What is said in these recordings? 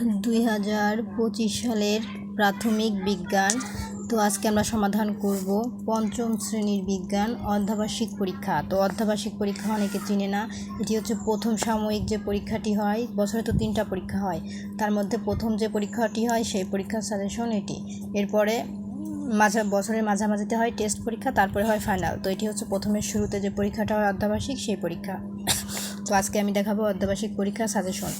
দুই হাজার পঁচিশ সালের প্রাথমিক বিজ্ঞান। তো আজকে আমরা সমাধান করব পঞ্চম শ্রেণির বিজ্ঞান অর্ধবার্ষিক পরীক্ষা। তো অর্ধবার্ষিক পরীক্ষা অনেকে চিনে না। এটি হচ্ছে প্রথম সাময়িক যে পরীক্ষাটি হয়, বছরে তো তিনটা পরীক্ষা হয়। তার মধ্যে প্রথম যে পরীক্ষাটি হয়, সেই পরীক্ষার সাজেশন এটি। এরপরে মাঝা বছরের মাঝামাঝিতে হয় টেস্ট পরীক্ষা, তারপরে হয় ফাইনাল। তো এটি হচ্ছে প্রথমের শুরুতে যে পরীক্ষাটা হয় অর্ধবার্ষিক সেই পরীক্ষা। তো আজকে আমি দেখাবো অর্ধবার্ষিক পরীক্ষা সাজেশন।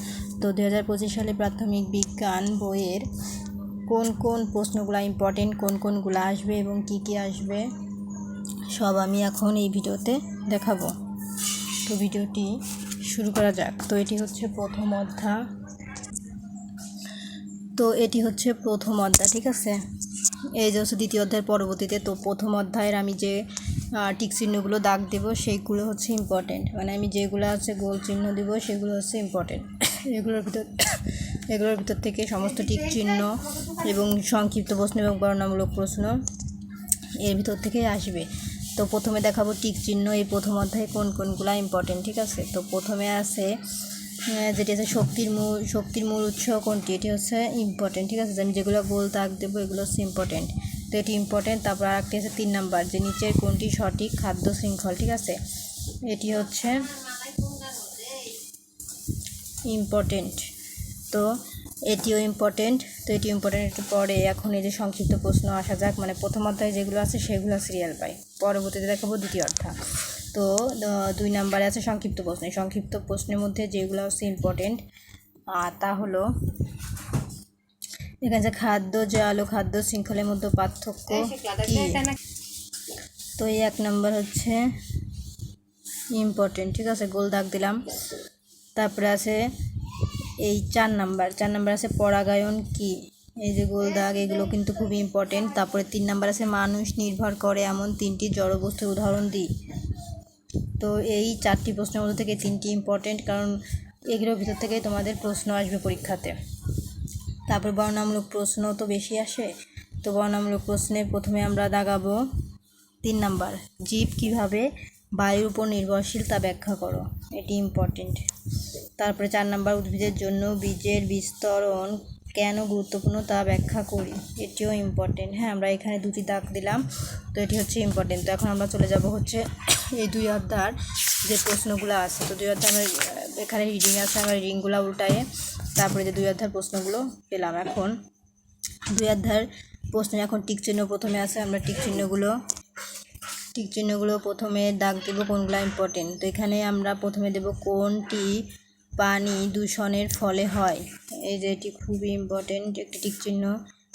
তো দু হাজার পঁচিশ সালে প্রাথমিক বিজ্ঞান বইয়ের কোন কোন প্রশ্নগুলো ইম্পর্টেন্ট কোন কোনগুলো আসবে এবং কি কি আসবে, সব আমি এখন এই ভিডিওতে দেখাবো। তো ভিডিওটি শুরু করা যাক। তো এটি হচ্ছে প্রথম অধ্যায়। তো এটি হচ্ছে প্রথম অধ্যায়, ঠিক আছে? এই যে হচ্ছে দ্বিতীয় অধ্যায়ের পরবর্তীতে, তো প্রথম অধ্যায়ের আমি যে টিক চিহ্নগুলো দাগ দেব, সেইগুলো হচ্ছে ইম্পর্টেন্ট মানে আমি যেগুলো আছে গোল চিহ্ন দিব, সেগুলো হচ্ছে ইম্পর্টেন্ট এগুলোর ভিতর এগুলোর ভিতর থেকে সমস্ত টিক চিহ্ন এবং সংক্ষিপ্ত প্রশ্ন এবং বর্ণনামূলক প্রশ্ন এর ভিতর থেকেই আসবে। তো প্রথমে দেখাবো টিক চিহ্ন, এই প্রথম অধ্যায়ে কোন কোনগুলো ইম্পর্টেন্ট ঠিক আছে? তো প্রথমে আছে যেটি আছে শক্তির মূল শক্তির মূল উৎস কোনটি? এটি হচ্ছে ইম্পর্টেন্ট ঠিক আছে? আমি যেগুলো গোল, দাগ, দেবো, এগুলো হচ্ছে ইম্পর্টেন্ট তো এটি ইম্পর্টেন্ট তারপর আরেকটি আছে তিন নাম্বার, যে নিচের কোনটি সঠিক খাদ্য শৃঙ্খল, ঠিক আছে? এটি হচ্ছে ইম্পর্টেন্ট তো এটিও ইম্পর্টেন্ট তো এটি ইম্পর্টেন্ট একটু পরে এখন এই যে সংক্ষিপ্ত প্রশ্ন আসা যাক মানে প্রথম অধ্যায়ে যেগুলো আছে সেগুলো সিরিয়াল পাই। পরবর্তীতে দেখাবো দ্বিতীয় অধ্যায়। তো দুই নাম্বারে আছে সংক্ষিপ্ত প্রশ্ন। সংক্ষিপ্ত প্রশ্নের মধ্যে যেগুলো হচ্ছে ইম্পর্টেন্ট তা হলো এখানে যে খাদ্য জল ও খাদ্য শৃঙ্খলের মধ্যে পার্থক্য কী? তো এই এক নম্বর হচ্ছে ইম্পর্টেন্ট ঠিক আছে? গোল দাগ দিলাম। তারপরে আছে এই চার নাম্বার। চার নাম্বার আছে পরাগায়ন কি? এই যে গোল দাগ, এগুলো কিন্তু খুবই ইম্পর্টেন্ট তারপরে তিন নাম্বার আছে মানুষ নির্ভর করে এমন তিনটি জড়বস্তুর উদাহরণ দিই। তো এই চারটি প্রশ্নের মধ্যে থেকে তিনটি ইম্পর্টেন্ট কারণ এগুলোর ভিতর থেকেই তোমাদের প্রশ্ন আসবে পরীক্ষাতে। তারপর বর্ণামূলক প্রশ্ন তো বেশি আসে। তো বর্ণামূলক প্রশ্নে প্রথমে আমরা দাগাবো তিন নাম্বার। জীব কীভাবে বায়ুর উপর নির্ভরশীল, তা ব্যাখ্যা করো। এটি ইম্পর্টেন্ট তারপরে চার নাম্বার, উদ্ভিদের জন্য বীজের বিস্তরণ কেন গুরুত্বপূর্ণ, তা ব্যাখ্যা করি। এটিও ইম্পর্টেন্ট হ্যাঁ আমরা এখানে দুটি দাগ দিলাম, তো এটি হচ্ছে ইম্পর্টেন্ট তো এখন আমরা চলে যাব হচ্ছে এই দুই অধ্যায়ের যে প্রশ্নগুলো আছে। তো দুই অধ্যায় আমার এখানে রিডিং আছে, আমরা রিডিংগুলো উল্টায়ে তারপরে যে দুই অধ্যায়ের প্রশ্নগুলো পেলাম। এখন দুই অধ্যায়ের প্রশ্ন এখন টিক চিহ্ন প্রথমে আছে, আমরা টিক চিহ্নগুলো টিক চিহ্নগুলো প্রথমে দাগ দেব কোনগুলো ইম্পর্টেন্ট তো এখানে আমরা প্রথমে দেব কোনটি পানি দূষণের ফলে হয়। এই যে এটি খুবই ইম্পর্টেন্ট একটি টিক চিহ্ন।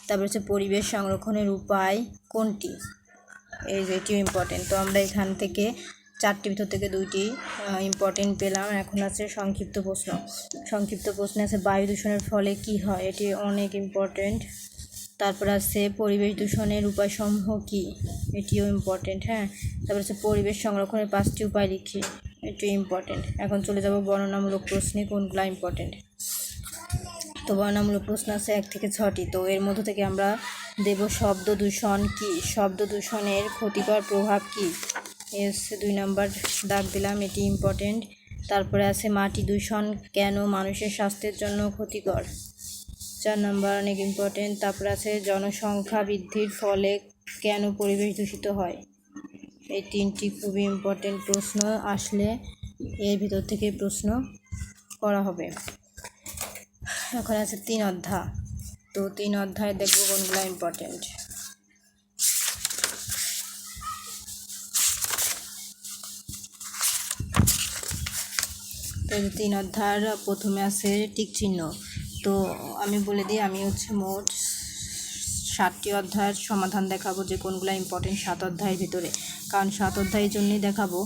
তারপর হচ্ছে পরিবেশ সংরক্ষণের উপায় কোনটি? এই যে এটিও ইম্পর্টেন্ট তো আমরা এখান থেকে চারটি, ভিতর থেকে দুইটি ইম্পর্টেন্ট পেলাম। এখন আছে সংক্ষিপ্ত প্রশ্ন। সংক্ষিপ্ত প্রশ্নে আছে বায়ু দূষণের ফলে কি হয়? এটি অনেক ইম্পর্টেন্ট তারপর আছে পরিবেশ দূষণের উপায়সমূহ কি? এটিও ইম্পর্টেন্ট হ্যাঁ? তারপর আছে পরিবেশ সংরক্ষণের পাঁচটি উপায় লিখি, এটিও ইম্পর্টেন্ট এখন চলে যাব বর্ণনামূলক প্রশ্নে, কোনগুলো ইম্পর্টেন্ট তো বর্ণনামূলক প্রশ্ন আছে এক থেকে ছটি। তো এর মধ্য থেকে আমরা দেব শব্দ দূষণ কি? শব্দ দূষণের ক্ষতিকর প্রভাব কি? এস, দুই নাম্বার দাগ দিলাম, এটি ইম্পর্টেন্ট তারপরে আছে মাটি দূষণ কেন মানুষের স্বাস্থ্যের জন্য ক্ষতিকর? চার নাম্বার অনেক ইম্পর্টেন্ট তারপরে আছে জনসংখ্যা বৃদ্ধির ফলে কেন পরিবেশ দূষিত হয়? এই তিনটি খুবই ইম্পর্টেন্ট প্রশ্ন আসলে এর ভিতর থেকে প্রশ্ন করা হবে। এখন আছে তিন অধ্যায়। তো তিন অধ্যায় দেখব কোনগুলো ইম্পর্টেন্ট তিন অধ্যায়ের প্রথমে আছে টিক চিহ্ন তো আমি বলে দিই, আমি হচ্ছে মোট সাতটি অধ্যায়ের সমাধান দেখাবো যে কোনগুলো ইম্পর্টেন্ট সাত অধ্যায়ের ভিতরে। কারণ সাত অধ্যায়ের জন্যই দেখাবো।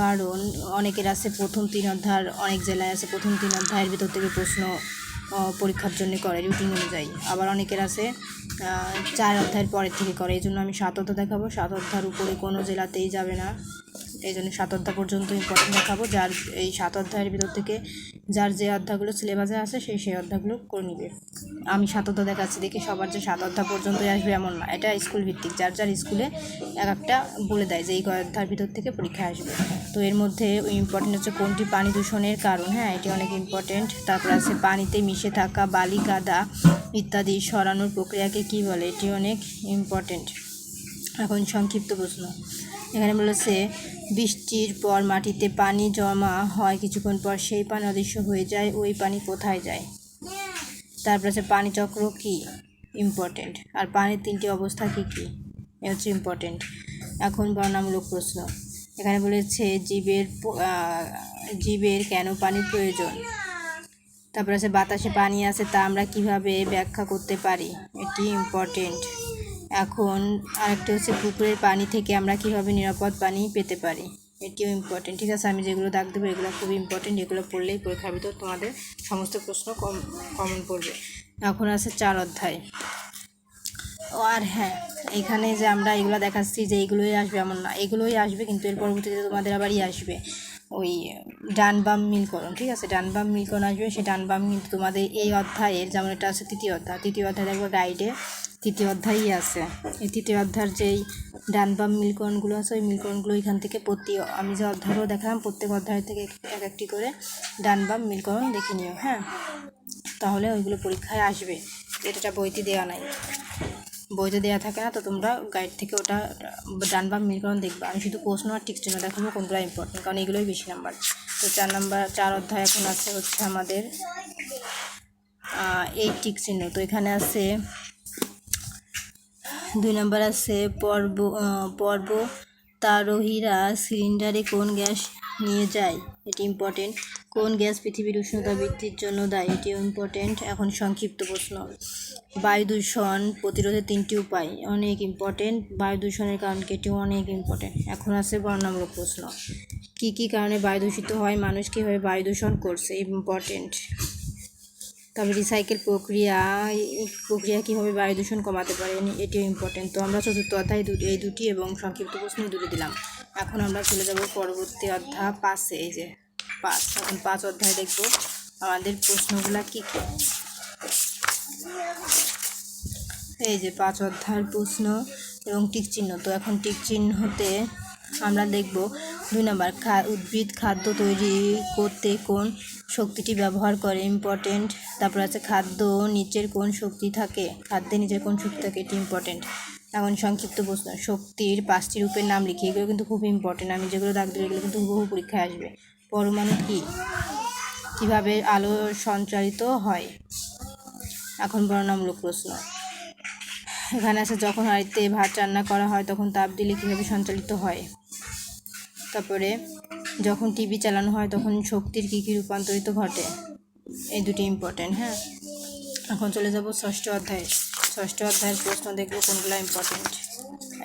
কারণ অনেকের আছে প্রথম তিন অধ্যায়ের অনেক জেলায় আছে প্রথম তিন অধ্যায়ের ভিতর থেকে প্রশ্ন পরীক্ষার জন্য করে রুটিন অনুযায়ী। আবার অনেকের আছে চার অধ্যায়ের পরের থেকে করে। এই জন্য আমি সাত অধ্যায় দেখাবো। সাত অধ্যায়ের উপরে কোনো জেলাতেই যাবে না। এই জন্য সাত অধ্যায় পর্যন্ত ইম্পর্টেন্ট দেখাবো। যার এই সাত অধ্যায়ের ভিতর থেকে যার যে অধ্যায়গুলো সিলেবাসে আছে সেই সেই অধ্যায়গুলো করে নিবে। আমি সাত অধ্যায় দেখাচ্ছি, দেখি সবার যে সাত অধ্যায় পর্যন্তই আসবে এমন না। এটা স্কুল ভিত্তিক, যার যার স্কুলে এক একটা বলে দেয় যে এই অধ্যায়ের ভিতর থেকে পরীক্ষা আসবে। তো এর মধ্যে ইম্পর্টেন্ট হচ্ছে কোনটি পানি দূষণের কারণ? হ্যাঁ এটি অনেক ইম্পর্টেন্ট তারপর আছে পানিতে মিশে থাকা বালি, কাদা ইত্যাদি সরানোর প্রক্রিয়াকে কি বলে? এটি অনেক ইম্পর্টেন্ট এখন সংক্ষিপ্ত প্রশ্ন। এখানে বলেছে বৃষ্টির পর মাটিতে পানি জমা হয়, কিছুক্ষণ পর সেই পানি অদৃশ্য হয়ে যায়, ওই পানি কোথায় যায়? তারপর আছে, পানি চক্র কি? ইম্পর্টেন্ট। আর পানির তিনটি অবস্থা কি কি? এ হচ্ছে ইম্পর্টেন্ট। এখন বর্ণামূলক প্রশ্ন। এখানে বলেছে জীবের জীবের কেন পানির প্রয়োজন? তারপর আছে, বাতাসে পানি আছে, তা আমরা কীভাবে ব্যাখ্যা করতে পারি? এটি ইম্পর্টেন্ট। এখন আরেকটা হচ্ছে পুকুরের পানি থেকে আমরা কীভাবে নিরাপদ পানি পেতে পারি, এটিও ইম্পর্টেন্ট ঠিক আছে, আমি যেগুলো দাগ দেবো এগুলো খুব ইম্পর্টেন্ট এগুলো পড়লেই পরীক্ষার ভিতর তোমাদের সমস্ত প্রশ্ন কম কমন পড়বে। এখন আছে চার অধ্যায়। ও, আর হ্যাঁ এখানে যে আমরা এগুলো দেখাচ্ছি যে এইগুলোই আসবে এমন না, এগুলোই আসবে কিন্তু এর পরবর্তীতে তোমাদের আবারই আসবে, ওই ডান বাম মিলকরণ। ঠিক আছে, ডান বাম মিলকরণ আসবে, সেই ডান বাম কিন্তু তোমাদের এই অধ্যায়ের যেমন এটা আছে তৃতীয় অধ্যায় তৃতীয় অধ্যায় দেখব গাইডে তৃতীয় অধ্যায়ই আছে। এই তৃতীয় অধ্যায়ের যেই ডান বাম মিলকরণগুলো আছে, ওই মিলকরণগুলো এখান থেকে প্রতি আমি যে অধ্যায়গুলো দেখালাম, প্রত্যেক অধ্যায় থেকে এক এক একটি করে ডান বাম মিলকরণ দেখে নিও হ্যাঁ? তাহলে ওইগুলো পরীক্ষায় আসবে। এটা বইতে দেওয়া নাই। বইতে দেওয়া থাকে না, তো তোমরা গাইড থেকে ওটা ডান বাম মিলকরণ দেখবে। আমি শুধু প্রশ্ন আর টিক চিহ্ন দেখাবো কোনগুলো ইম্পর্টেন্ট কারণ এগুলোই বেশি নাম্বার তো চার নাম্বার চার অধ্যায় এখন আছে হচ্ছে আমাদের এই টিক চিহ্ন। তো এখানে আছে দুই নম্বর আছে পর্ব পর্ব তারোহীরা, সিলিন্ডারে কোন গ্যাস নিয়ে যায়? এটি ইম্পর্টেন্ট কোন গ্যাস পৃথিবীর উষ্ণতা বৃদ্ধির জন্য দায়ী? এটিও ইম্পর্টেন্ট এখন সংক্ষিপ্ত প্রশ্ন। বায়ু দূষণ প্রতিরোধের তিনটি উপায়। অনেক ইম্পর্টেন্ট বায়ু দূষণের কারণ কি? এটিও অনেক ইম্পর্টেন্ট এখন আছে বর্ণামূলক প্রশ্ন। কী কী কারণে বায়ু দূষিত হয়? মানুষ কীভাবে বায়ু দূষণ করছে? ইম্পর্টেন্ট তবে রিসাইকেল প্রক্রিয়া প্রক্রিয়া কীভাবে বায়ু দূষণ কমাতে পারে এটিও ইম্পর্টেন্ট তো আমরা চতুর্থ অধ্যায় এই দুটি এবং সংক্ষিপ্ত প্রশ্ন দুটি দিলাম। এখন আমরা চলে যাব পরবর্তী অধ্যায় পাঁচে। এই যে পাঁচ, এখন পাঁচ অধ্যায় দেখব আমাদের প্রশ্নগুলা কী কী। এই যে পাঁচ অধ্যায়ের প্রশ্ন এবং টিক চিহ্ন। তো এখন টিক চিহ্নতে আমরা দেখব দুই নম্বর উদ্ভিদ খাদ্য তৈরি করতে কোন শক্তিটি ব্যবহার করে ইম্পর্টেন্ট তারপর আছে খাদ্য নিচের কোন শক্তি থাকে, খাদ্যে নিচের কোন শক্তি থাকে, এটি ইম্পর্টেন্ট এখন সংক্ষিপ্ত প্রশ্ন, শক্তির পাঁচটি রূপের নাম লিখি, এগুলো কিন্তু খুব ইম্পর্টেন্ট আমি যেগুলো দাগ এগুলো কিন্তু হুবহু পরীক্ষায় আসবে। পরমাণু কী? কীভাবে আলো সঞ্চারিত হয়? এখন বর্ণনামূলক প্রশ্ন। এখানে আসে যখন হাঁড়িতে ভাত রান্না করা হয়, তখন তাপ দিলে কীভাবে সঞ্চালিত হয়? তারপরে, যখন টিভি চালানো হয়, তখন শক্তির কী কী রূপান্তরিত ঘটে? এই দুটি ইম্পর্টেন্ট হ্যাঁ? এখন চলে যাব ষষ্ঠ অধ্যায়ে। ষষ্ঠ অধ্যায়ের প্রশ্ন দেখব, কোনগুলো ইম্পর্টেন্ট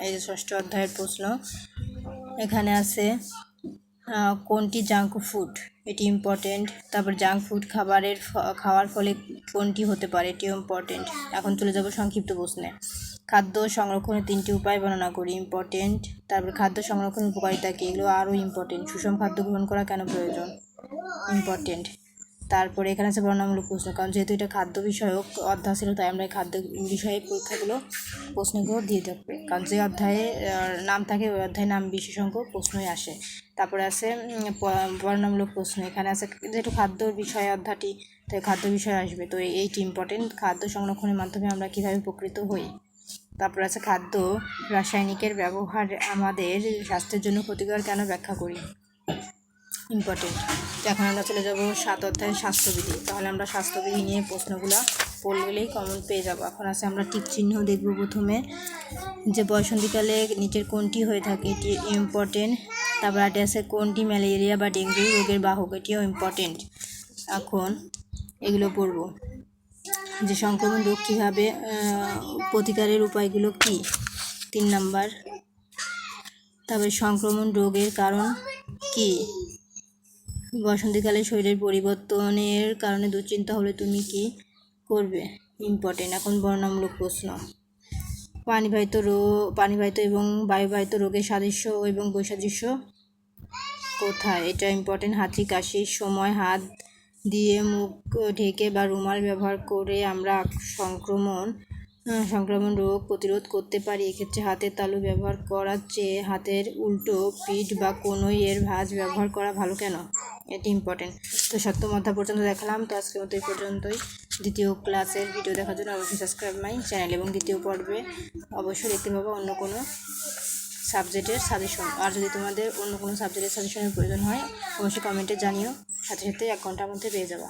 এই যে ষষ্ঠ অধ্যায়ের প্রশ্ন, এখানে আছে কোনটি জাঙ্ক ফুড এটি ইম্পর্টেন্ট তারপর জাঙ্ক ফুড খাবারের খাওয়ার ফলে কোনটি হতে পারে? এটিও ইম্পর্টেন্ট এখন চলে যাব সংক্ষিপ্ত প্রশ্নে। খাদ্য সংরক্ষণের তিনটি উপায় বর্ণনা করি। ইম্পর্টেন্ট তারপর খাদ্য সংরক্ষণের উপকারিতা কী? এগুলো আরও ইম্পর্টেন্ট সুষম খাদ্য গ্রহণ করা কেন প্রয়োজন? ইম্পর্টেন্ট তারপরে এখানে আছে বর্ণনামূলক প্রশ্ন। কারণ যেহেতু এটা খাদ্য বিষয়ক অধ্যায় ছিল, তাই আমরা এই খাদ্য বিষয়ে পরীক্ষাগুলো, প্রশ্নগুলো দিয়ে থাকবে কারণ যে অধ্যায়ে নাম থাকে, ওই অধ্যায়ে নাম বিশেষজ্ঞ প্রশ্নই আসে। তারপরে আছে বর্ণনামূলক প্রশ্ন। এখানে আছে যেহেতু খাদ্য বিষয়ে অধ্যায়টি, তাই খাদ্য বিষয় আসবে। তো এই- এইটি ইম্পর্টেন্ট খাদ্য সংরক্ষণের মাধ্যমে আমরা কীভাবে উপকৃত হই? তারপর আছে খাদ্য রাসায়নিকের ব্যবহার আমাদের স্বাস্থ্যের জন্য ক্ষতিকর কেন ব্যাখ্যা করি? ইম্পর্টেন্ট এখন আমরা চলে যাব সাত অধ্যায়ের স্বাস্থ্যবিধি। তাহলে আমরা স্বাস্থ্যবিধি নিয়ে প্রশ্নগুলো পড়লেই কমন পেয়ে যাব। এখন আছে আমরা টিক চিহ্ন দেখব প্রথমে। যে বসন্তকালে নিচের কোনটি হয়ে থাকে এটি ইম্পর্টেন্ট তারপর আটে আছে কোনটি ম্যালেরিয়া বা ডেঙ্গু রোগের বাহক, এটিও ইম্পর্টেন্ট এখন এগুলো পড়ব। যে সংক্রমণ রোগ কীভাবে প্রতিকারের উপায়গুলো কী? তিন নাম্বার। তারপরে সংক্রমণ রোগের কারণ কী? বসন্তকালে শরীরের পরিবর্তনের কারণে দুশ্চিন্তা হলে তুমি কি করবে? ইম্পর্টেন্ট এখন বর্ণামূলক প্রশ্ন। পানিবাহিত রোগ পানিবাহিত এবং বায়ুবাহিত রোগের সাদৃশ্য এবং বৈসাদৃশ্য কোথায়? এটা ইম্পর্টেন্ট হাঁচি কাশির সময়, হাত দিয়ে মুখ ঢেকে বা রুমাল ব্যবহার করে আমরা সংক্রমণ সংক্রমণ রোগ প্রতিরোধ করতে পারি। এক্ষেত্রে হাতের তালু ব্যবহার করার চেয়ে হাতের উল্টো পিঠ বা কোনোই এর ভাঁজ ব্যবহার করা ভালো কেন? এটি ইম্পর্টেন্ট তো সপ্তম অধ্যায় পর্যন্ত দেখালাম। তো আজকের মতো এই পর্যন্তই। দ্বিতীয় ক্লাসের ভিডিও দেখার জন্য অবশ্যই সাবস্ক্রাইব মাই চ্যানেল এবং দ্বিতীয় পর্বে অবশ্যই দেখতে পাবো অন্য কোনো সাবজেক্টের সাজেশন আর যদি তোমাদের অন্য কোনো সাবজেক্টের সাজেশনের প্রয়োজন হয়, অবশ্যই কমেন্টে জানিও। সাথে সাথে এক ঘণ্টার মধ্যে পেয়ে যাবা।